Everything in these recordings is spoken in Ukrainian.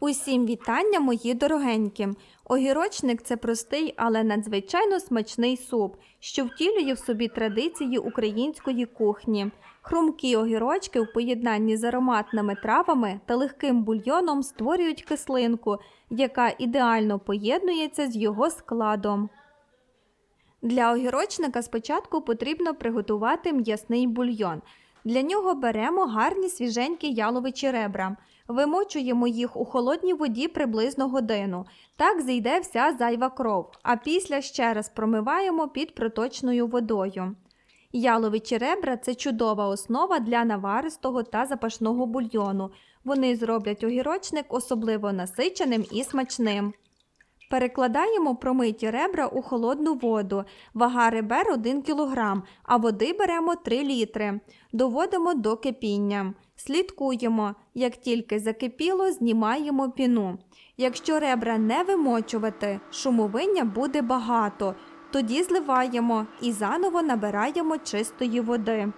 Усім вітання, мої дорогенькі! Огірочник це простий, але надзвичайно смачний суп, що втілює в собі традиції української кухні. Хрумкі огірочки в поєднанні з ароматними травами та легким бульйоном створюють кислинку, яка ідеально поєднується з його складом. Для огірочника спочатку потрібно приготувати м'ясний бульйон. Для нього беремо гарні свіженькі яловичі ребра. Вимочуємо їх у холодній воді приблизно годину. Так зійде вся зайва кров, а після ще раз промиваємо під проточною водою. Яловичі ребра це чудова основа для наваристого та запашного бульйону. Вони зроблять огірочник особливо насиченим і смачним. Перекладаємо промиті ребра у холодну воду. Вага ребер 1 кг, а води беремо 3 літри. Доводимо до кипіння. Слідкуємо. Як тільки закипіло, знімаємо піну. Якщо ребра не вимочувати, шумовиння буде багато. Тоді зливаємо і заново набираємо чистої води.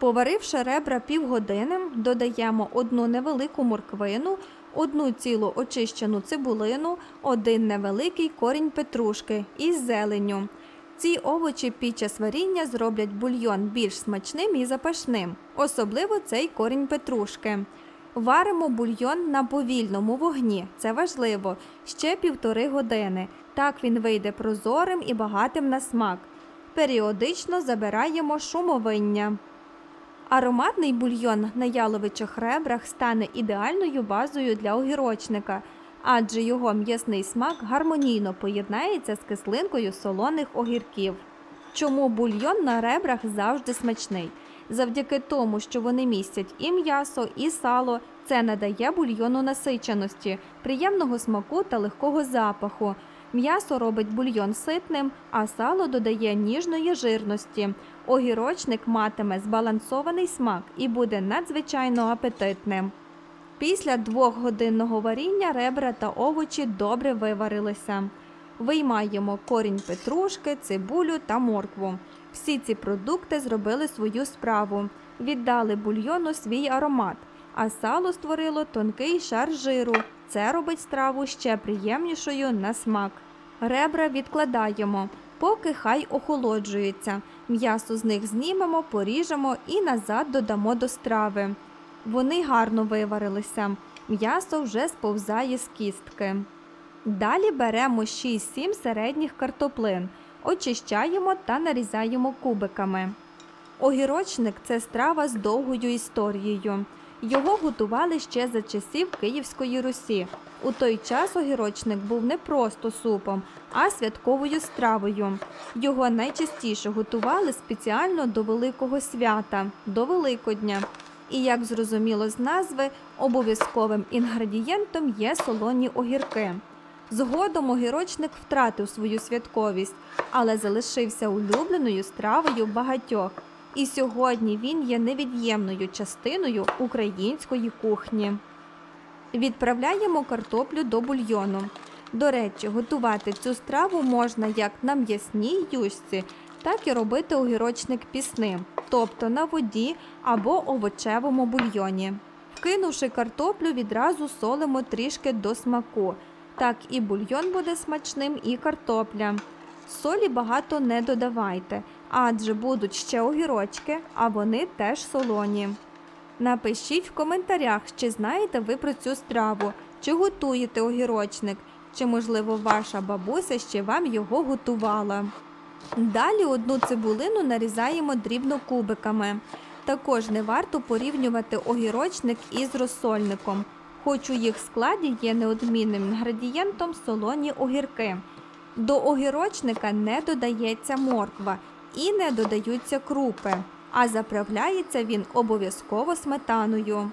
Поваривши ребра півгодини, додаємо одну невелику морквину, одну цілу очищену цибулину, один невеликий корінь петрушки із зеленню. Ці овочі під час варіння зроблять бульйон більш смачним і запашним, особливо цей корінь петрушки. Варимо бульйон на повільному вогні, це важливо, ще півтори години. Так він вийде прозорим і багатим на смак. Періодично забираємо шумовиння. Ароматний бульйон на яловичих ребрах стане ідеальною базою для огірочника, адже його м'ясний смак гармонійно поєднається з кислинкою солоних огірків. Чому бульйон на ребрах завжди смачний? Завдяки тому, що вони містять і м'ясо, і сало, це надає бульйону насиченості, приємного смаку та легкого запаху. М'ясо робить бульйон ситним, а сало додає ніжної жирності. Огірочник матиме збалансований смак і буде надзвичайно апетитним. Після двохгодинного варіння ребра та овочі добре виварилися. Виймаємо корінь петрушки, цибулю та моркву. Всі ці продукти зробили свою справу, віддали бульйону свій аромат, а сало створило тонкий шар жиру. Це робить страву ще приємнішою на смак. Ребра відкладаємо, поки хай охолоджуються. М'ясо з них знімемо, поріжемо і назад додамо до страви. Вони гарно виварилися. М'ясо вже сповзає з кістки. Далі беремо 6-7 середніх картоплин, очищаємо та нарізаємо кубиками. Огірочник це страва з довгою історією. Його готували ще за часів Київської Русі. У той час огірочник був не просто супом, а святковою стравою. Його найчастіше готували спеціально до Великого свята, до Великодня. І, як зрозуміло з назви, обов'язковим інгредієнтом є солоні огірки. Згодом огірочник втратив свою святковість, але залишився улюбленою стравою багатьох. І сьогодні він є невід'ємною частиною української кухні. Відправляємо картоплю до бульйону. До речі, готувати цю страву можна як на м'ясній юшці, так і робити огірочник пісним, тобто на воді або овочевому бульйоні. Вкинувши картоплю, відразу солимо трішки до смаку. Так і бульйон буде смачним, і картопля. Солі багато не додавайте, адже будуть ще огірочки, а вони теж солоні. Напишіть в коментарях, чи знаєте ви про цю страву, чи готуєте огірочник, чи, можливо, ваша бабуся ще вам його готувала. Далі одну цибулину нарізаємо дрібно кубиками. Також не варто порівнювати огірочник із розсольником, хоч у їх складі є неодмінним інгредієнтом солоні огірки. До огірочника не додається морква і не додаються крупи, а заправляється він обов'язково сметаною.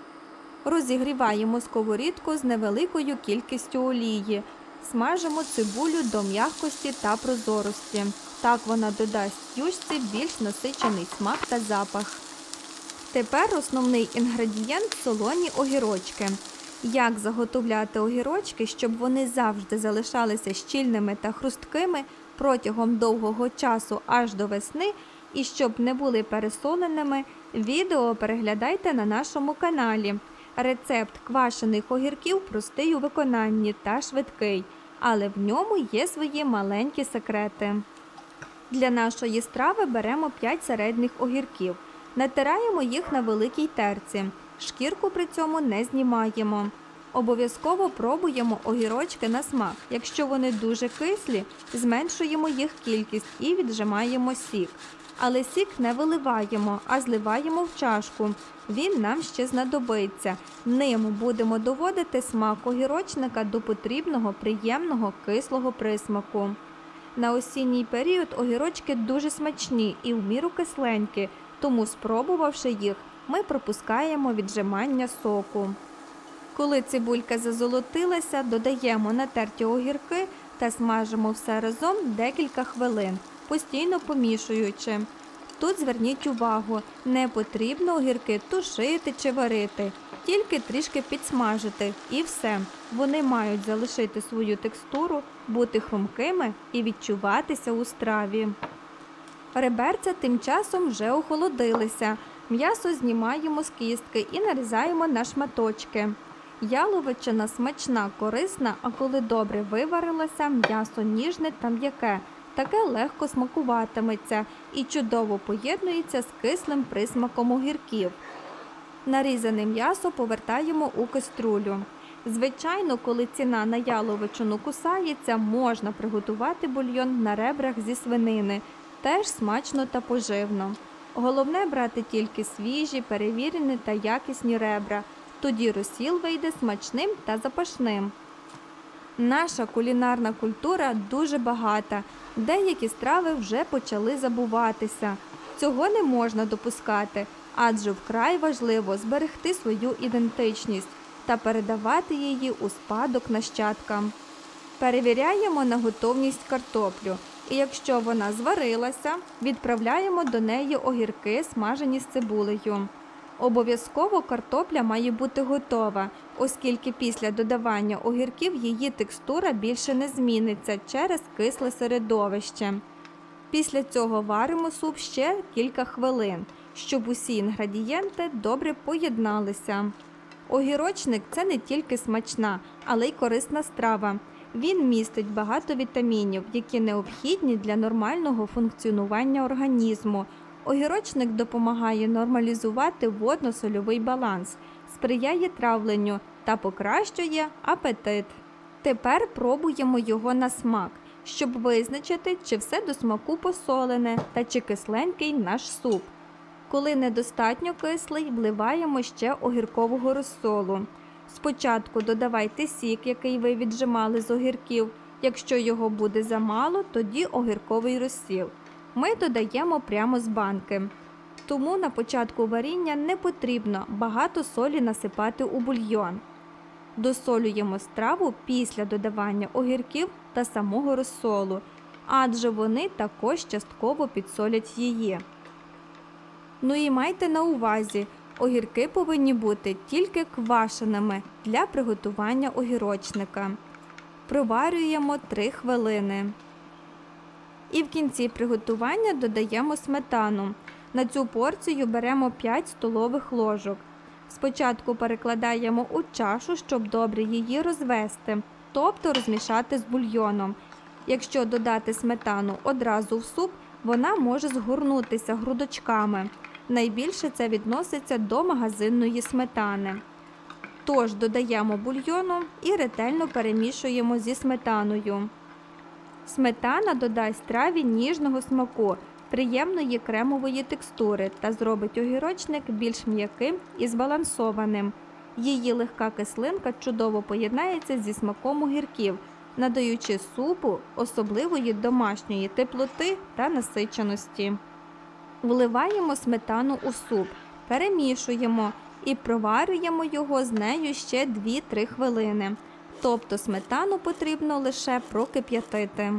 Розігріваємо сковорідку з невеликою кількістю олії, смажимо цибулю до м'якості та прозорості. Так вона додасть юшці більш насичений смак та запах. Тепер основний інгредієнт солоні огірочки. Як заготовляти огірочки, щоб вони завжди залишалися щільними та хрусткими протягом довгого часу аж до весни, і щоб не були пересоленими, відео переглядайте на нашому каналі. Рецепт квашених огірків простий у виконанні та швидкий, але в ньому є свої маленькі секрети. Для нашої страви беремо 5 середніх огірків. Натираємо їх на великій терці. Шкірку при цьому не знімаємо. Обов'язково пробуємо огірочки на смак. Якщо вони дуже кислі, зменшуємо їх кількість і віджимаємо сік. Але сік не виливаємо, а зливаємо в чашку. Він нам ще знадобиться. Ним будемо доводити смак огірочника до потрібного приємного кислого присмаку. На осінній період огірочки дуже смачні і в міру кисленькі, тому, спробувавши їх, ми пропускаємо віджимання соку. Коли цибулька зазолотилася, додаємо натерті огірки та смажимо все разом декілька хвилин, постійно помішуючи. Тут зверніть увагу, не потрібно огірки тушити чи варити, тільки трішки підсмажити і все. Вони мають залишити свою текстуру, бути хрумкими і відчуватися у страві. Реберця тим часом вже охолодилися. М'ясо знімаємо з кістки і нарізаємо на шматочки. Яловичина смачна, корисна, а коли добре виварилося, м'ясо ніжне та м'яке. Таке легко смакуватиметься і чудово поєднується з кислим присмаком огірків. Нарізане м'ясо повертаємо у каструлю. Звичайно, коли ціна на яловичину кусається, можна приготувати бульйон на ребрах зі свинини. Теж смачно та поживно. Головне брати тільки свіжі, перевірені та якісні ребра. Тоді розсіл вийде смачним та запашним. Наша кулінарна культура дуже багата. Деякі страви вже почали забуватися. Цього не можна допускати, адже вкрай важливо зберегти свою ідентичність та передавати її у спадок нащадкам. Перевіряємо на готовність картоплю, і якщо вона зварилася, відправляємо до неї огірки, смажені з цибулею. Обов'язково картопля має бути готова, оскільки після додавання огірків її текстура більше не зміниться через кисле середовище. Після цього варимо суп ще кілька хвилин, щоб усі інгредієнти добре поєдналися. Огірочник це не тільки смачна, але й корисна страва. Він містить багато вітамінів, які необхідні для нормального функціонування організму. Огірочник допомагає нормалізувати водно-сольовий баланс, сприяє травленню та покращує апетит. Тепер пробуємо його на смак, щоб визначити, чи все до смаку посолене та чи кисленький наш суп. Коли недостатньо кислий, вливаємо ще огіркового розсолу. Спочатку додавайте сік, який ви віджимали з огірків. Якщо його буде замало, тоді огірковий розсіл. Ми додаємо прямо з банки. Тому на початку варіння не потрібно багато солі насипати у бульйон. Досолюємо страву після додавання огірків та самого розсолу, адже вони також частково підсолять її. Ну і майте на увазі, огірки повинні бути тільки квашеними для приготування огірочника. Проварюємо 3 хвилини. І в кінці приготування додаємо сметану. На цю порцію беремо 5 столових ложок. Спочатку перекладаємо у чашу, щоб добре її розвести, тобто розмішати з бульйоном. Якщо додати сметану одразу в суп, вона може згорнутися грудочками. Найбільше це відноситься до магазинної сметани. Тож додаємо бульйону і ретельно перемішуємо зі сметаною. Сметана додасть страві ніжного смаку, приємної кремової текстури та зробить огірочник більш м'яким і збалансованим. Її легка кислинка чудово поєднається зі смаком огірків, надаючи супу особливої домашньої теплоти та насиченості. Вливаємо сметану у суп, перемішуємо і проварюємо його з нею ще 2-3 хвилини. Тобто сметану потрібно лише прокип'ятити.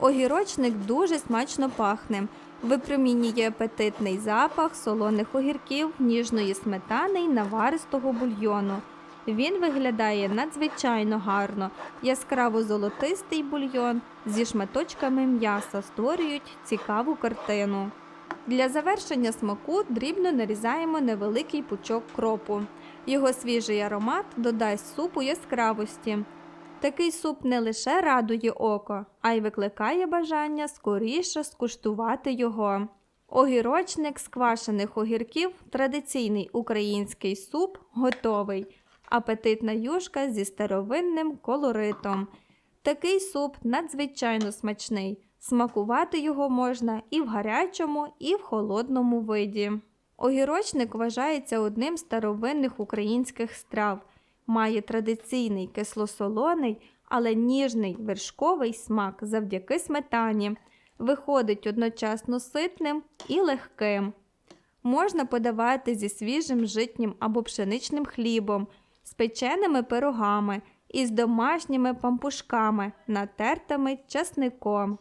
Огірочник дуже смачно пахне. Випромінює апетитний запах солоних огірків, ніжної сметани й наваристого бульйону. Він виглядає надзвичайно гарно, яскраво золотистий бульйон зі шматочками м'яса створюють цікаву картину. Для завершення смаку дрібно нарізаємо невеликий пучок кропу. Його свіжий аромат додасть супу яскравості. Такий суп не лише радує око, а й викликає бажання скоріше скуштувати його. Огірочник з квашених огірків традиційний український суп готовий. Апетитна юшка зі старовинним колоритом. Такий суп надзвичайно смачний. Смакувати його можна і в гарячому, і в холодному виді. Огірочник вважається одним з старовинних українських страв. Має традиційний кисло-солоний, але ніжний вершковий смак завдяки сметані. Виходить одночасно ситним і легким. Можна подавати зі свіжим житнім або пшеничним хлібом, з печеними пирогами і з домашніми пампушками, натертими часником.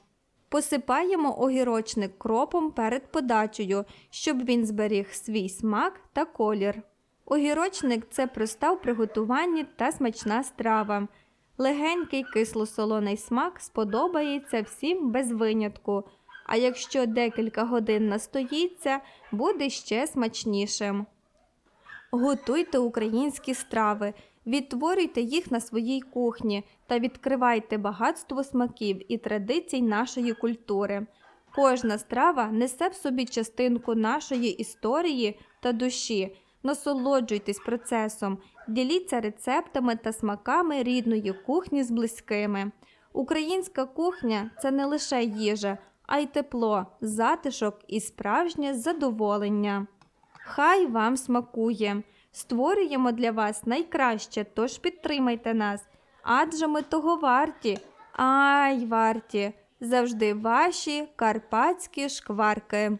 Посипаємо огірочник кропом перед подачею, щоб він зберіг свій смак та колір. Огірочник це проста в приготуванні та смачна страва. Легенький кисло-солоний смак сподобається всім без винятку, а якщо декілька годин настоїться, буде ще смачнішим. Готуйте українські страви, відтворюйте їх на своїй кухні та відкривайте багатство смаків і традицій нашої культури. Кожна страва несе в собі частинку нашої історії та душі. Насолоджуйтесь процесом, діліться рецептами та смаками рідної кухні з близькими. Українська кухня це не лише їжа, а й тепло, затишок і справжнє задоволення. Хай вам смакує! Створюємо для вас найкраще, тож підтримайте нас, адже ми того варті, ай варті, завжди ваші карпатські шкварки.